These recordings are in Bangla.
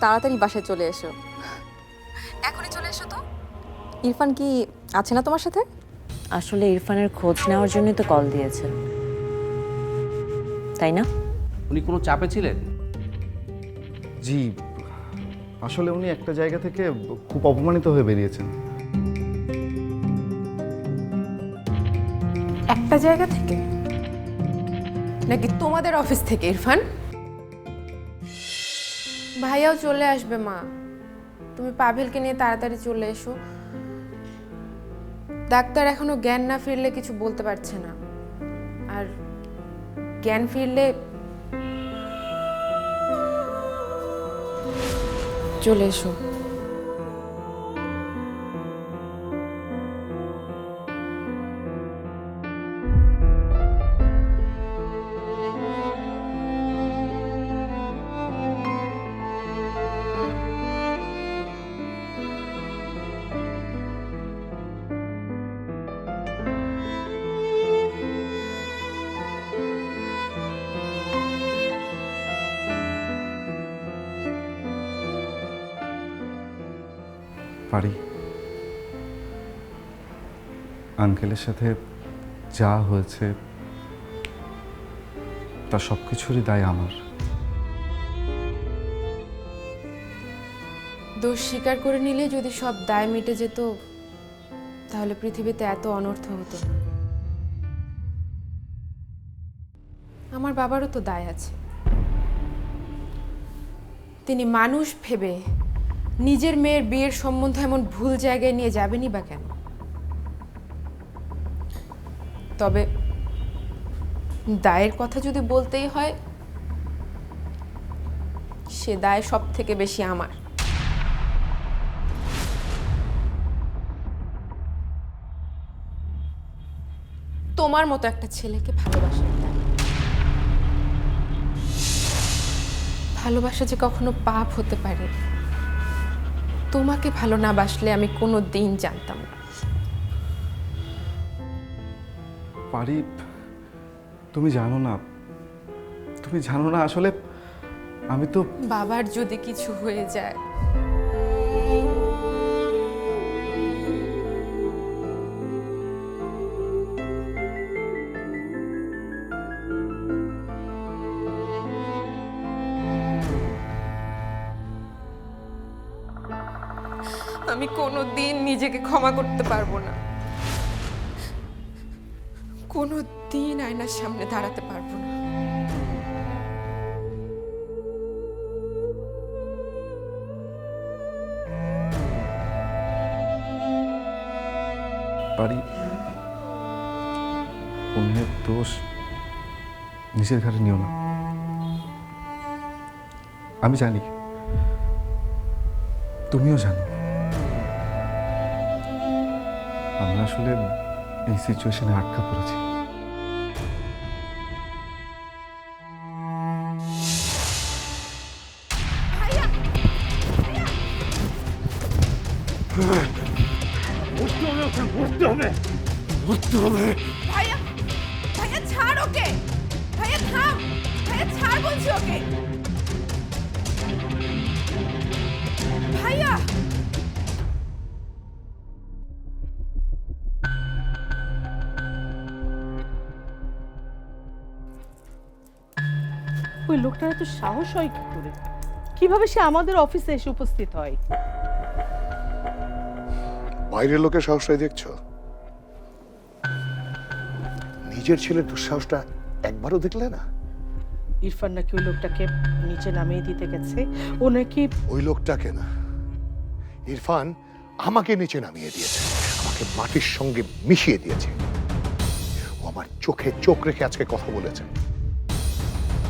তাড়াতাড়ি বাসায় চলে এসো। এখনই চলে এসো তো। ইরফান কি আছে না তোমার সাথে? আসলে ইরফানের খোঁজ নেওয়ার জন্যই তো কল দিয়েছে। তাই না? উনি কোনো চাপে ছিলেন? জি আসলে উনি একটা জায়গা থেকে খুব অপমানিত হয়ে বেরিয়েছেন। একটা জায়গা থেকে? নাকি তোমাদের অফিস থেকে ইরফান? ভাইয়াও চলে আসবে, মা। তুমি পাভেলকে নিয়ে তাড়াতাড়ি চলে এসো। ডাক্তার এখনও জ্ঞান না ফিরলে কিছু বলতে পারছে না। আর জ্ঞান ফিরলে চলে এসো। পারি। আঙ্কেলের সাথে যা হয়েছে তার সব কিছুরই দায় আমার। দোষ স্বীকার করে নিলে যদি সব দায় মিটে যেত, তাহলে পৃথিবীতে এত অনর্থ হতো আমার বাবারও তো দায় আছে। তিনি মানুষ ভেবে নিজের মেয়ের বিয়ের সম্বন্ধ এমন ভুল জায়গায় নিয়ে যাবেনই বা কেন? তবে দায়ের কথা যদি বলতেই হয়, সে দায় সব থেকে বেশি আমার। তোমার মতো একটা ছেলেকে ভালোবাসা ভালোবাসা যে কখনো পাপ হতে পারে তোমাকে ভালো না বাসলে আমি কোনো দিন জানতাম না। পারি তুমি জানো না। তুমি জানো না আসলে আমি তো বাবার যদি কিছু হয়ে যায় আমি কোনো দিন নিজেকে ক্ষমা করতে পারব না। কোনো দিন আয়নার সামনে দাঁড়াতে পারব না। পারি অন্যের দোষ নিজের ঘাড়ে নিও না। আমি জানি, তুমিও জানো। আমরা আসলে এই সিচুয়েশনে আটকা পড়েছি। ভাইয়া! ভাইয়া ছাড় ওকে! ভাইয়া থাম! ভাইয়া ছাড় বলছি ওকে! ভাইয়া! ওই এত সাহস হয় কি করে? কীভাবে সে আমাদের অফিসে এসে উপস্থিত হয়? বাইরের লোকের সাহসটাই দেখছ? নিজের ছেলের দুঃসাহসটা একবারও দেখলে না? ইরফান নাকি ওই লোকটাকে নিচে নামিয়ে দিতে গেছে? ও নাকি ওই লোকটাকে না। ইরফান আমাকে নিচে নামিয়ে দিয়েছে। আমাকে মাটির সঙ্গে মিশিয়ে দিয়েছে। ও আমার চোখে চোখ রেখে আজকে কথা বলেছে।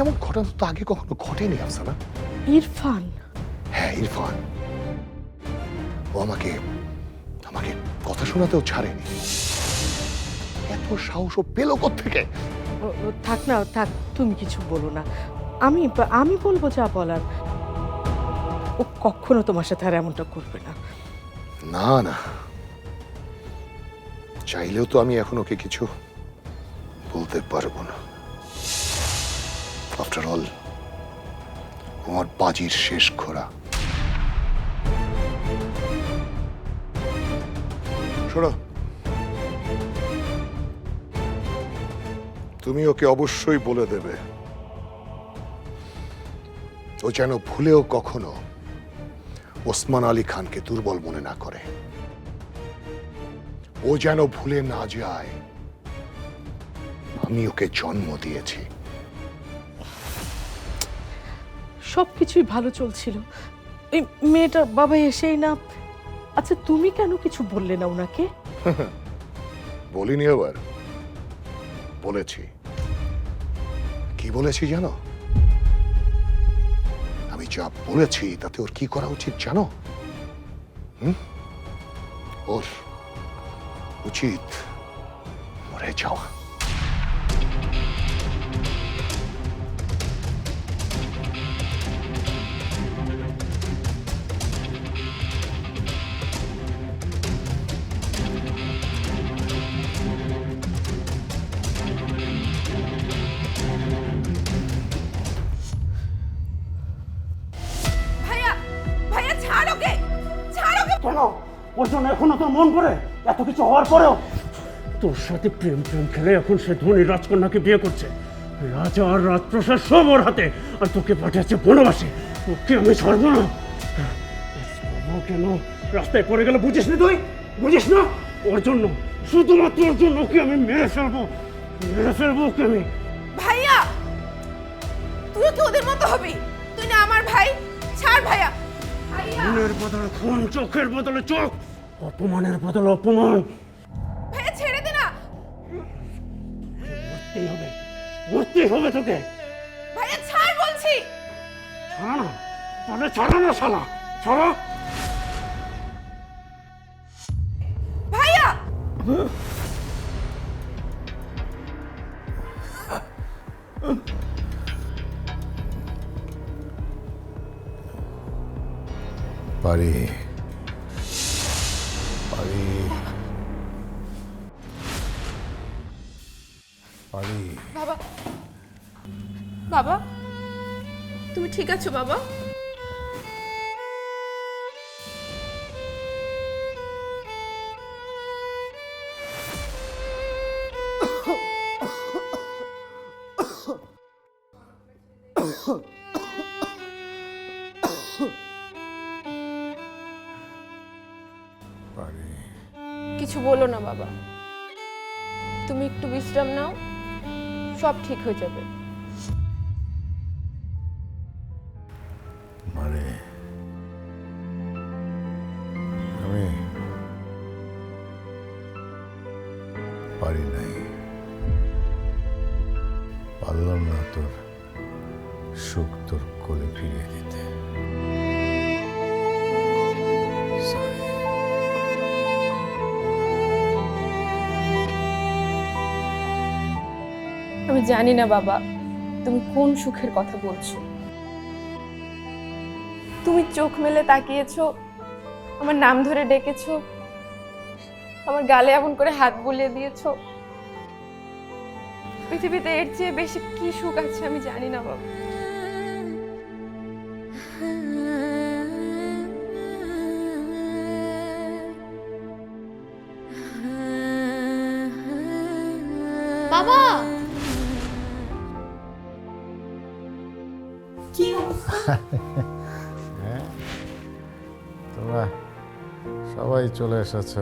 এমন ঘটনা তো আগে কখনো ঘটেনি আফসানা। ইরফান। হ্যাঁ ইরফান। ও আমাকে আমাকে কথা শোনাতেও ছাড়েনি। এত সাহস ও পেল থেকে থাক না থাক তুমি কিছু বলো না। আমি আমি বলব যা বলার। ও কখনো তোমার সাথে আর এমনটা করবে না। না না। চাইলেও তো আমি এখন ওকে কিছু বলতে পারব না। আফটার অল আমার বাজির শেষ ঘোড়া। শোনো, তুমি ওকে অবশ্যই বলে দেবে। ও যেন ভুলেও কখনো ওসমান আলী খানকে দুর্বল মনে না করে। ও যেন ভুলে না যায়, আমি ওকে জন্ম দিয়েছি। সব কিছুই ভালো চলছিল। এই মেয়েটার বাবা এসেই না। আচ্ছা তুমি কেন কিছু বললে না ওনাকে বলিনি আবার। বলেছি। কি বলেছি জানো? আমি যা বলেছি, তাতে ওর কি করা উচিত জানো? হুম? ওর উচিত মরে যাওয়া। মন পড়ে? এত কিছু হওয়ার পরেও? তোর সাথে প্রেম প্রেম খেলে এখন সে ধনী রাজকন্যাকে বিয়ে করছে। রাজা আর রাজপ্রসাদ সব ওর হাতে আর তোকে পাঠিয়েছে বনবাসে। ওকে আমি ছাড়ব না। কেন? রাস্তায় পড়ে গেল বুঝিস না তুই? বুঝিস না? ওর জন্য শুধুমাত্র ওর জন্য ওকে আমি মেরে ফেলব। মেরে ফেলব ওকে আমি। ভাইয়া! তুইও কি ওদের মতো হবি? তুই না আমার ভাই? ছাড় ভাইয়া। ভাইয়া বদলে খুন চোখের বদলে চোখ অপমানের বদল অপমান। ভাইয়া ছেড়ে দে না। মরতেই হবে মরতেই হবে তোকে। ভাইয়া ছাড় বলছি। ছাড়া না তাহলে ছাড়া না শালা ছাড়া। ভাইয়া! পারি। ঠিক আছো বাবা? কিছু বলো না বাবা। তুমি একটু বিশ্রাম নাও সব ঠিক হয়ে যাবে। পারি নাই। পারলাম না তোর সুখ তোর কোলে ফিরিয়ে দিতে। আমি জানি না বাবা, তুমি কোন সুখের কথা বলছো। তুমি চোখ মেলে তাকিয়েছো, আমার নাম ধরে ডেকেছো আমার গালে এমন করে হাত বুলিয়ে দিয়েছ। পৃথিবীতে এর চেয়ে বেশি কি সুখ আছে আমি জানি না বাবা। বাবা! তোমরা সবাই চলে এসেছ।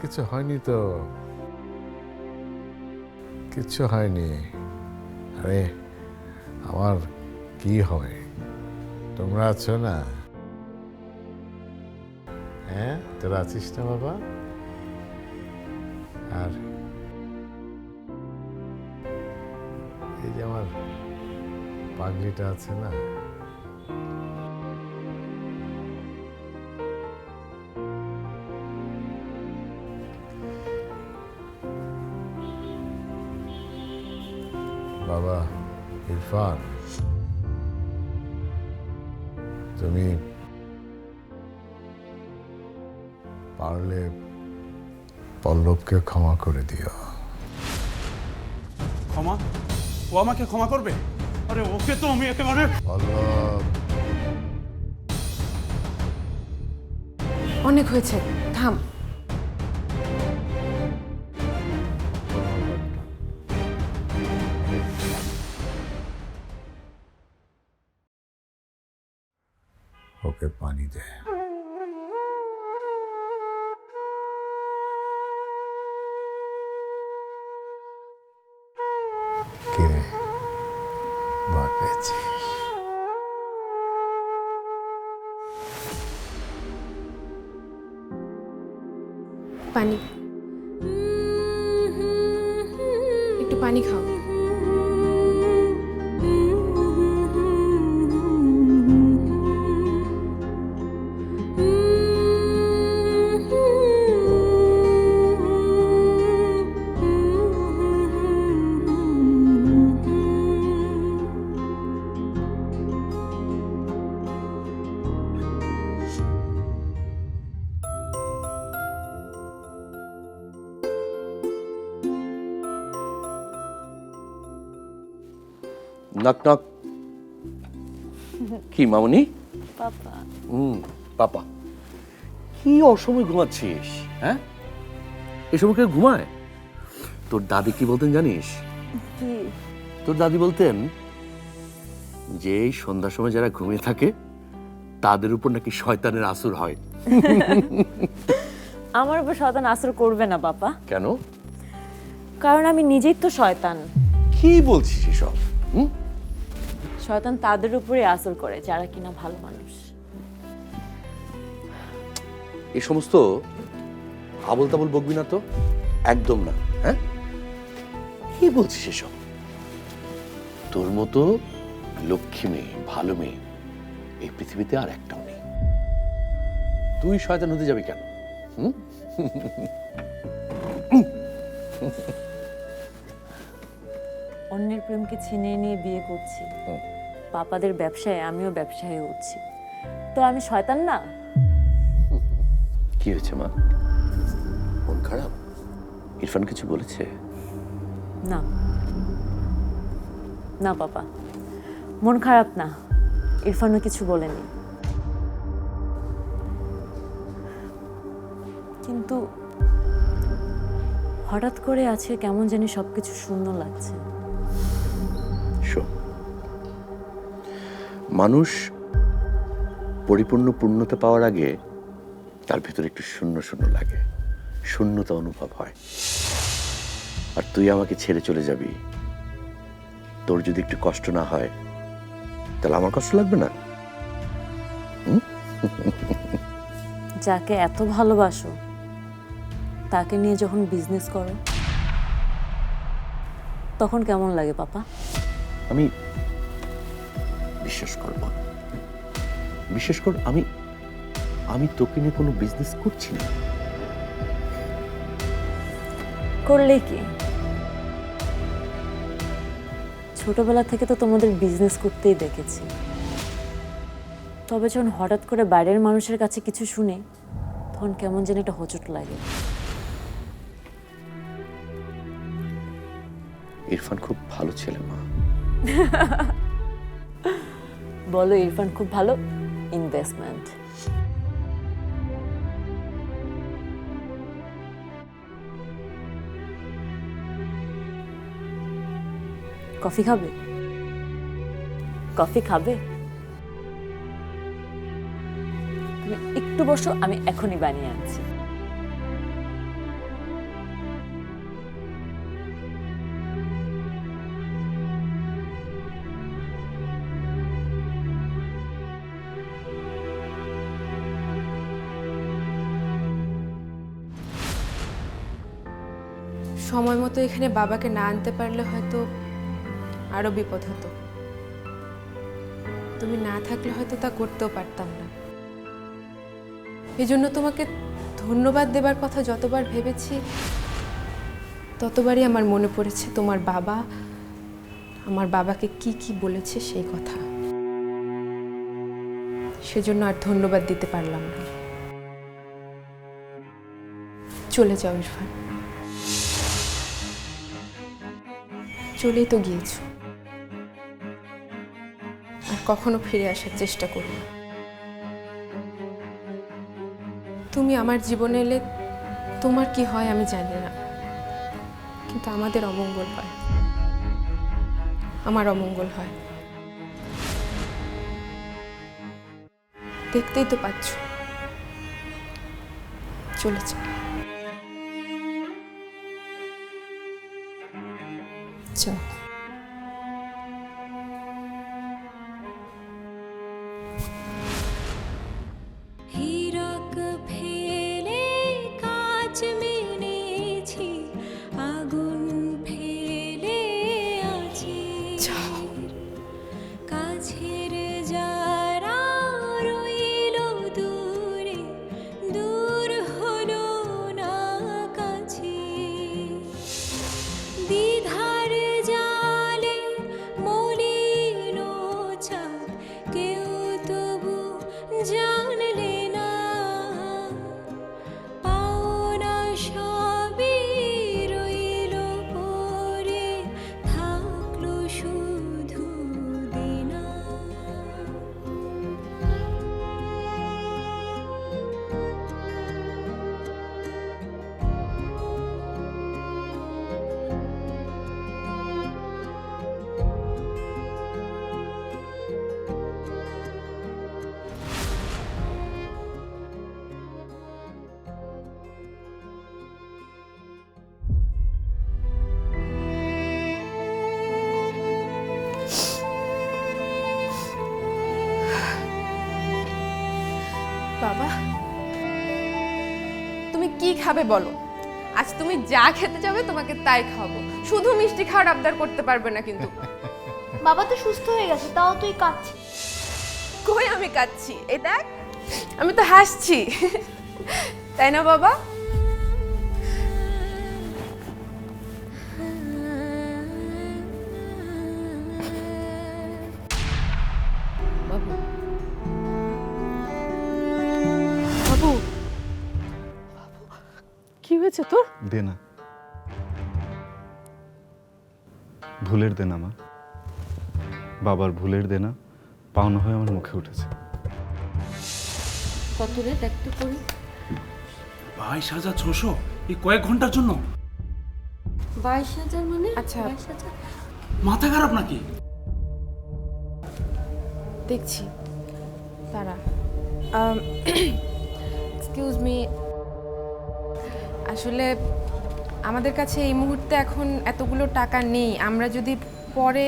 কিছু হয়নি তো? কিচ্ছু হয়নি? আরে, আমার কি হয়? তোমরা আছো না? হ্যাঁ তোরা আছিস না বাবা? আর এই যে আমার পাগলিটা আছে না? ইরফান তুমি পারলে পল্লবকে ক্ষমা করে দিও। ক্ষমা? ও আমাকে ক্ষমা করবে? আরে ওকে তো আমি একেবারে পল্লব। অনেক হয়েছে থাম। ওকে পানি দে কে ভয় পেয়েছিস পানি। একটু পানি খাও। নক নক কি মামনি? পাপা। হুম পাপা। কি অসময় ঘুমাচ্ছিস হ্যাঁ? এ সময় কেউ ঘুমায়? তোর দাদি কি বলতেন জানিস? তোর দাদি বলতেন যে এই সন্ধ্যার সময় যারা ঘুমিয়ে থাকে তাদের উপর নাকি শয়তানের আসর হয়। আমার উপর শয়তান আসর করবে না পাপা। কেন? কারণ আমি নিজেই তো শয়তান। কি বলছিস এসব হুম? শয়তান তাদের উপরে আসর করে যারা কিনা ভালো মানুষ। এ সমস্ত আবল তাবল বকবি না তো? একদম না হ্যাঁ? কি বলছিস এসব? তোর মতো লক্ষ্মী মেয়ে ভালো মেয়ে এই পৃথিবীতে আর একটাও নেই। তুই শয়তান হতে যাবি কেন? হুম? অন্যের প্রেমকে ছিনিয়ে নিয়ে বিয়ে করছি। হুম। পাপাদের ব্যবসায় আমিও ব্যবসায়ী উঠছি তো আমি শয়তান না? কি হয়েছে মা? মন খারাপ? ইরফান কিছু বলেছে? না। না পাপা। মন খারাপ না। ইরফানও কিছু বলেনি। কিন্তু হঠাৎ করে আছে কেমন জানি সবকিছু শূন্য লাগছে। মানুষ পরিপূর্ণ পূর্ণতা পাওয়ার আগে তার ভিতরে একটু শূন্য শূন্য লাগে। শূন্যতা অনুভব হয়। আর তুই আমাকে ছেড়ে চলে যাবি। তোর যদি একটু কষ্ট না হয় তাহলে আমার কষ্ট লাগবে না? যাকে এত ভালোবাসো তাকে নিয়ে যখন বিজনেস করো তখন কেমন লাগে পাপা? আমি বিশ্বাস করব বিশ্বাস কর আমি আমি তোকে নিয়ে কোনো বিজনেস করছি না। করলে কি? ছোটবেলা থেকে তো তোমাদের বিজনেস করতেই দেখেছি। তবে যখন হঠাৎ করে বাইরের মানুষের কাছে কিছু শুনে তখন কেমন যেন একটা হোঁচট লাগে। ইরফান খুব ভালো ছেলে মা। বলো, ইরফান, খুব ভালো ইনভেস্টমেন্ট কফি খাবে? কফি খাবে? তুমি একটু বসো, আমি এখনই বানিয়ে আনছি। সময় মতো এখানে বাবাকে না আনতে পারলে হয়তো আরও বিপদ হতো। তুমি না থাকলে হয়তো তা করতেও পারতাম না। এই জন্য তোমাকে ধন্যবাদ দেবার কথা যতবার ভেবেছি, ততবারই আমার মনে পড়েছে তোমার বাবা, আমার বাবাকে কি কি বলেছে সেই কথা। সেজন্য আর ধন্যবাদ দিতে পারলাম না। চলে যাও, ইরফান। চলেই তো গিয়েছো। কখনো ফিরে আসার চেষ্টা করো। তুমি আমার জীবনে এলে তোমার কি হয় আমি জানি না। কিন্তু আমাদের অমঙ্গল হয়। আমার অমঙ্গল হয়। দেখতেই তো পাচ্ছ। চলেছে। চল কি খাবে বলো? আজ তুমি যা খেতে যাবে তোমাকে তাই খাব শুধু মিষ্টি খাওয়ার আবদার করতে পারবে না কিন্তু। বাবা তো সুস্থ হয়ে গেছে তাও তুই কাঁদছিস। কই আমি কাঁদছি? এই দেখ আমি তো হাসছি। তাই না বাবু? হয়েছে তোর? দেনা ভুলের দেনা মা। বাবার ভুলের দেনা পাওনা হয়ে আমার মুখে উঠেছে। কত রে দেখতে করি। বাইশ হাজার ছশো? এই কয়েক ঘণ্টার জন্য? বাইশ হাজার মানে? আচ্ছা। বাইশ হাজার? মাথা খারাপ নাকি? দেখছি। তারা এক্সকিউজ মি আসলে আমাদের কাছে এই মুহূর্তে এখন এতগুলো টাকা নেই। আমরা যদি পরে